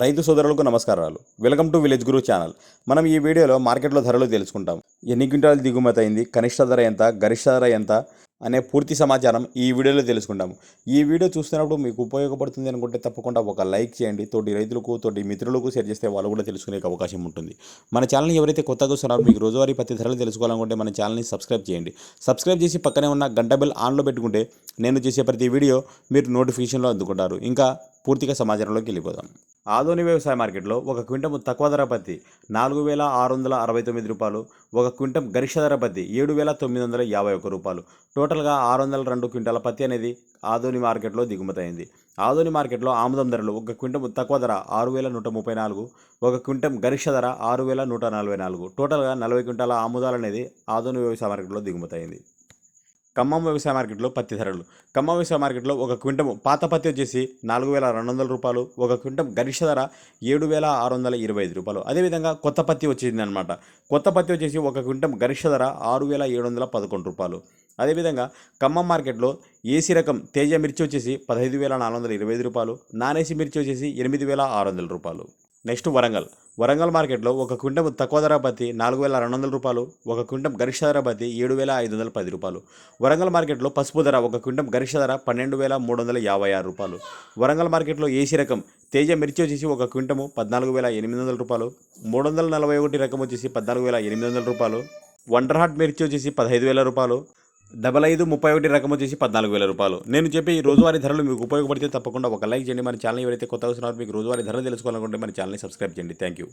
రైతు సోదరులకు నమస్కారాలు. Welcome to Village Guru channel. మనం ఈ వీడియోలో మార్కెట్లో ధరలు తెలుసుకుంటాం. ఎన్ని క్వింటాలు దిగుమతి అయింది? కనిష్ట ధర ఎంత? గరిష్ట ధర ఎంత? అనే పూర్తి సమాచారం ఈ వీడియోలో తెలుసుకుంటాము ఈ వీడియో చూస్తున్నప్పుడు మీకు ఉపయోగపడుతుంది అనుకుంటే తప్పకుండా ఒక లైక్ చేయండి. తోటి రైతులకు తోటి మిత్రులకు షేర్ చేస్తే వాళ్ళు కూడా తెలుసుకునే అవకాశం ఉంటుంది. మన ఛానల్ని ఎవరైతే కొత్తగా చూస్తున్నారో మీకు రోజువారీ పత్తి ధరలు తెలుసుకోవాలనుకుంటే మన ఛానల్ని సబ్స్క్రైబ్ చేయండి. సబ్స్క్రైబ్ చేసి పక్కనే ఉన్న గంట బెల్ ఆన్లో పెట్టుకుంటే నేను చేసే ప్రతి వీడియో మీరు నోటిఫికేషన్లో అందుకుంటారు. ఇంకా పూర్తిగా సమాచారంలోకి వెళ్ళిపోదాం. ఆధుని వ్యవసాయ మార్కెట్లో ఒక క్వింటం తక్కువ ధర పత్తి నాలుగు వేల ఆరు వందల అరవై తొమ్మిది రూపాయలు ఒక క్వింటం గరిష్ట ధర పత్తి ఏడు వేల తొమ్మిది వందల యాభై ఒక్క రూపాయలు. టోటల్గా ఆరు వందల రెండు క్వింటాల పత్తి అనేది ఆధోని మార్కెట్లో దిగుమతయింది. ఆధుని ఆధోని మార్కెట్లో ఆముదం ధరలు ఒక క్వింటం తక్కువ ధర ఆరు వేల నూట ముప్పై నాలుగు ఒక క్వింటం గరిష్ట ధర ఆరు వేల నూట నలభై నాలుగు. టోటల్గా నలభై క్వింటాల ఆముదాలు అనేది ఆధోని వ్యవసాయ మార్కెట్లో దిగుమతయింది. ఖమ్మం వ్యవసాయ మార్కెట్లో పత్తి ధరలు. ఖమ్మం వ్యవసాయ మార్కెట్లో ఒక క్వింటం పాత పత్తి వచ్చేసి నాలుగు వేల రెండు వందల రూపాయలు ఒక క్వింటం గరిష్ట ధర ఏడు వేల ఆరు వందల ఇరవై ఐదు రూపాయలు. అదేవిధంగా కొత్త పత్తి వచ్చింది అనమాట కొత్త పత్తి వచ్చేసి ఒక క్వింటం గరిష్ట ధర ఆరు వేల ఏడు వందల పదకొండు రూపాయలు. అదేవిధంగా ఖమ్మం మార్కెట్లో ఏసీ రకం తేజ మిర్చి వచ్చేసి పదహైదు వేల నాలుగు వందల ఇరవై ఐదు రూపాయలు నాన్ ఏసీ మిర్చి వచ్చేసి ఎనిమిది వేల ఆరు వందల రూపాయలు. నెక్స్ట్ వరంగల్. వరంగల్ మార్కెట్లో ఒక క్వింటం తక్కువ ధర పత్తి నాలుగు వేల రెండు వందల రూపాయలు ఒక క్వింటం గరిష్ట ధర పత్తి ఏడు వేల ఐదు వందల పది రూపాయలు. వరంగల్ మార్కెట్లో పసుపు ధర ఒక క్వింటం గరిష్ట ధర పన్నెండు వేల మూడు వందల యాభై ఆరు రూపాయలు. వరంగల్ మార్కెట్లో ఏసీ రకం తేజ మిర్చి వచ్చేసి ఒక క్వింటము పద్నాలుగు వేల ఎనిమిది వందల రూపాయలు మూడు వందల నలభై ఒకటి రకం వచ్చేసి పద్నాలుగు వేల ఎనిమిది వందల రూపాయలు. వండర్ హార్ట్ మిర్చి వచ్చేసి పదహైదు వేల రూపాయలు డబల్ ఐదు ముప్పై ఒకటి రకం వచ్చేసి పద్నాలుగు వేల రూపాయలు. నేను చెప్పి ఈ రోజువారీ ధరలు మీకు ఉపయోగపడితే తప్పకుండా ఒక లైక్ చేయండి. మన ఛానల్ ఎవరైతే కొత్త వస్తున్నారో మీకు రోజువారీ ధరలు తెలుసుకోవాలనుకుంటే మన ఛానల్ని సబ్స్క్రైబ్ చేయండి. Thank you